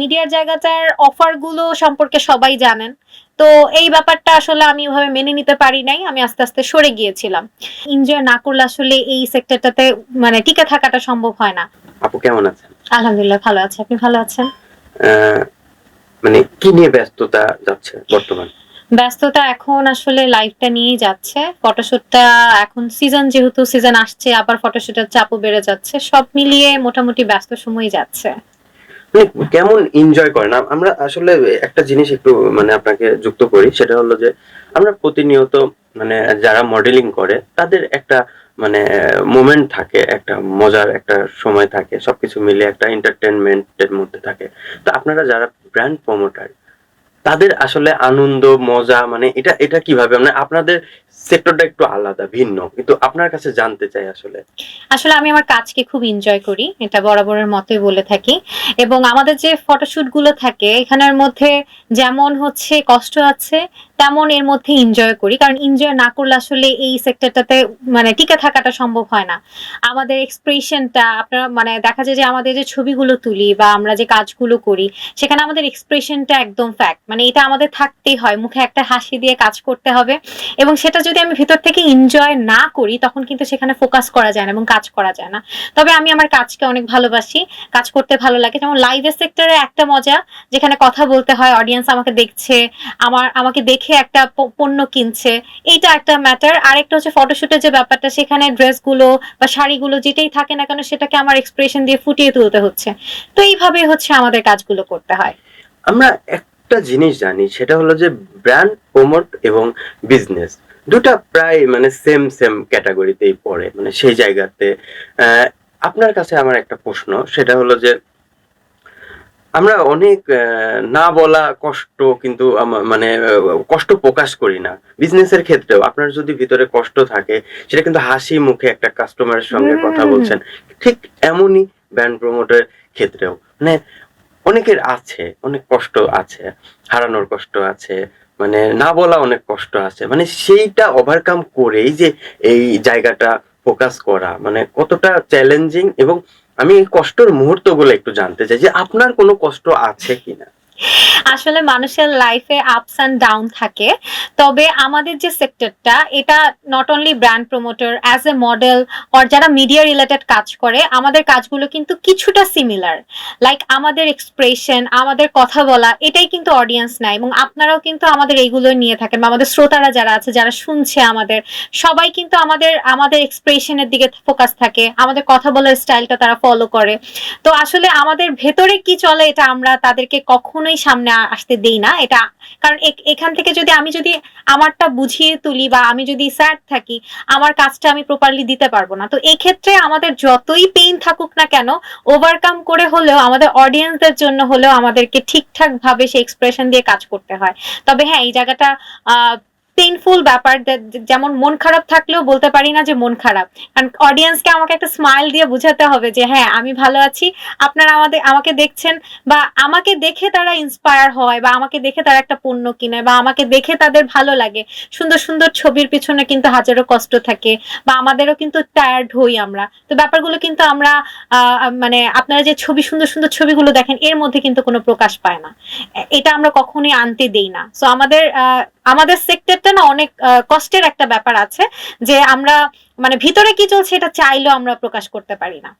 মিডিয়ার জায়গাটার অফারগুলো সম্পর্কে সবাই জানেন। তো এই ব্যাপারটা আসলে আমি ওভাবে মেনে নিতে পারি নাই আমি আস্তে আস্তে সরে গিয়েছিলাম। এনজয় না করলে আসলে এই সেক্টরটাতে মানে টিকে থাকাটা সম্ভব হয় না। আপু কেমন আছেন? আলহামদুলিল্লাহ ভালো আছে আপনি ভালো আছেন? মানে কি নিয়ে ব্যস্ততা যাচ্ছে বর্তমান? ব্যস্ততা এখন আসলে লাইফটা নিয়েই যাচ্ছে। ফটোশুটটা এখন সিজন যেহেতু সিজন আসছে আবার ফটোশুটের চাপও বেড়ে যাচ্ছে। সব মিলিয়ে মোটামুটি ব্যস্ত সময় যাচ্ছে। মানে কেমন এনজয় করেন? আম- আমরা আসলে একটা জিনিস একটু মানে আপনাকে যুক্ত করি, সেটা হলো যে, আমরা প্রতিনিয়ত মানে যারা মডেলিং করে, তাদের একটা মানে মোমেন্ট থাকে, একটা মজার একটা সময় থাকে, সবকিছু মিলে একটা এন্টারটেনমেন্টের মধ্যে থাকে। তো আপনারা যারা ব্র্যান্ড প্রমোটার তাদের আসলে আনন্দ, মজা মানে এটা এটা কীভাবে? মানে আপনাদের সেক্টরটা একটু আলাদা, ভিন্ন। কিন্তু আপনার কাছে জানতে চাই আসলে। আসলে আমি আমার কাজকে খুব এনজয় করি, এটা বরাবরের মতোই বলে থাকি। এবং আমাদের যে ফটোশুটগুলো থাকে, এখানের মধ্যে যেমন হচ্ছে কষ্ট আছে, তেমন এর মধ্যে এনজয় করি। কারণ এনজয় না করলে আসলে এই সেক্টরটাতে মানে টিকে থাকাটা সম্ভব হয় না। আমাদের এক্সপ্রেশনটা আপনারা মানে দেখা যায় যে আমাদের যে ছবিগুলো তুলি বা আমরা যে কাজগুলো করি, সেখানে আমাদের এক্সপ্রেশনটা একদম ফ্যাক্ট মানে এটা আমাদের থাকতেই হয়, মুখে একটা হাসি দিয়ে কাজ করতে হবে। এবং সেটা যদি আমি ভিতর থেকে এনজয় না করি, তখন কিন্তু সেখানে ফোকাস করা যায় না এবং কাজ করা যায় না। তবে আমি আমার কাজকে অনেক ভালোবাসি, কাজ করতে ভালো লাগে। যেমন লাইভের সেক্টরে একটা মজা, যেখানে কথা বলতে হয় অডিয়েন্স আমাকে দেখছে, আমার, আমাকে দেখে একটা পণ্য কিনছে, এইটা একটা ম্যাটার আরেকটা হচ্ছে ফটোশুটের যে ব্যাপারটা, সেখানে ড্রেসগুলো বা শাড়িগুলো যেটাই থাকে না কেন, সেটাকে আমার এক্সপ্রেশন দিয়ে ফুটিয়ে তুলতে হচ্ছে। তো এইভাবে হচ্ছে আমাদের কাজগুলো করতে হয়। আমরা একটা জিনিস জানি সেটা হলো যে ব্র্যান্ড প্রমোট এবং বিজনেস দুটা প্রায় মানে সেম সেম ক্যাটাগরিতেই পড়ে মানে সেই জায়গাতে। আপনার কাছে আমার একটা প্রশ্ন সেটা হলো যে আমরা অনেক না বলা কষ্ট কিন্তু মানে কষ্ট প্রকাশ করি না। বিজনেসের ক্ষেত্রেও আপনার যদি ভিতরে কষ্ট থাকে সেটা কিন্তু হাসি মুখে একটা কাস্টমারের সঙ্গে কথা বলছেন। ঠিক এমনই ব্র্যান্ড প্রমোটের ক্ষেত্রেও। মানে অনেকের আছে, অনেক কষ্ট আছে, হারানোর কষ্ট আছে মানে না বলা অনেক কষ্ট আছে। মানে সেইটা ওভারকাম করেই যে এই জায়গাটা ফোকাস করা মানে কতটা চ্যালেঞ্জিং এবং আমি এই কষ্টের মুহূর্তগুলো একটু জানতে চাই যে আপনার কোনো কষ্ট আছে কিনা? আসলে মানুষের লাইফে আপস অ্যান্ড ডাউন থাকে। তবে আমাদের যে সেক্টরটা এটা not only brand promoter as a model or যারা মিডিয়া রিলেটেড কাজ করে, আমাদের কাজগুলো কিন্তু কিছুটা সিমিলার লাইক আমাদের এক্সপ্রেশন আমাদের কথা বলা, এটাই কিন্তু অডিয়েন্স নাই এবং আপনারাও কিন্তু আমাদের এইগুলো নিয়ে থাকেন, বা আমাদের শ্রোতারা যারা আছে, যারা শুনছে আমাদের, সবাই কিন্তু আমাদের আমাদের এক্সপ্রেশনের দিকে ফোকাস থাকে, আমাদের কথা বলার স্টাইলটা তারা ফলো করে। তো আসলে আমাদের ভেতরে কি চলে, এটা আমরা তাদেরকে কখনোই সামনে আসতে দেই না। এটা কারণ এখান থেকে যদি আমি যদি আমারটা বুঝিয়ে তুলি বা আমি যদি স্যার থাকি, আমার কাজটা আমি প্রপারলি দিতে পারব না। তো এক্ষেত্রে ক্ষেত্রে আমাদের যতই পেইন থাকুক না কেন ওভারকাম করে হলেও, আমাদের অডিয়েন্সদের জন্য হলেও আমাদেরকে ঠিকঠাক ভাবে সেই এক্সপ্রেশন দিয়ে কাজ করতে হয়। তবে হ্যাঁ এই জায়গাটা পেইনফুল ব্যাপার যেমন মন খারাপ থাকলেও বলতে পারি না যে মন খারাপ। কারণ অডিয়েন্সকে আমাকে একটা স্মাইল দিয়ে বোঝাতে হবে যে হ্যাঁ আমি ভালো আছি। আপনারা আমাদের, আমাকে দেখছেন বা আমাকে দেখে তারা ইন্সপায়ার হয় বা আমাকে দেখে তারা একটা পণ্য কিনে বা আমাকে দেখে তাদের ভালো লাগে। সুন্দর সুন্দর ছবির পিছনে কিন্তু হাজারো কষ্ট থাকে বা আমাদেরও কিন্তু টায়ার্ড হই আমরা। তো ব্যাপারগুলো কিন্তু আমরা মানে আপনারা যে ছবি, সুন্দর সুন্দর ছবিগুলো দেখেন, এর মধ্যে কিন্তু কোনো প্রকাশ পায় না। এটা আমরা কখনোই আনতে দেই না। সো আমাদের আমাদের সেক্টরটা না অনেক কষ্টের একটা ব্যাপার আছে যে আমরা মানে ভিতরে কি চলছে এটা চাইলেও আমরা প্রকাশ করতে পারি না।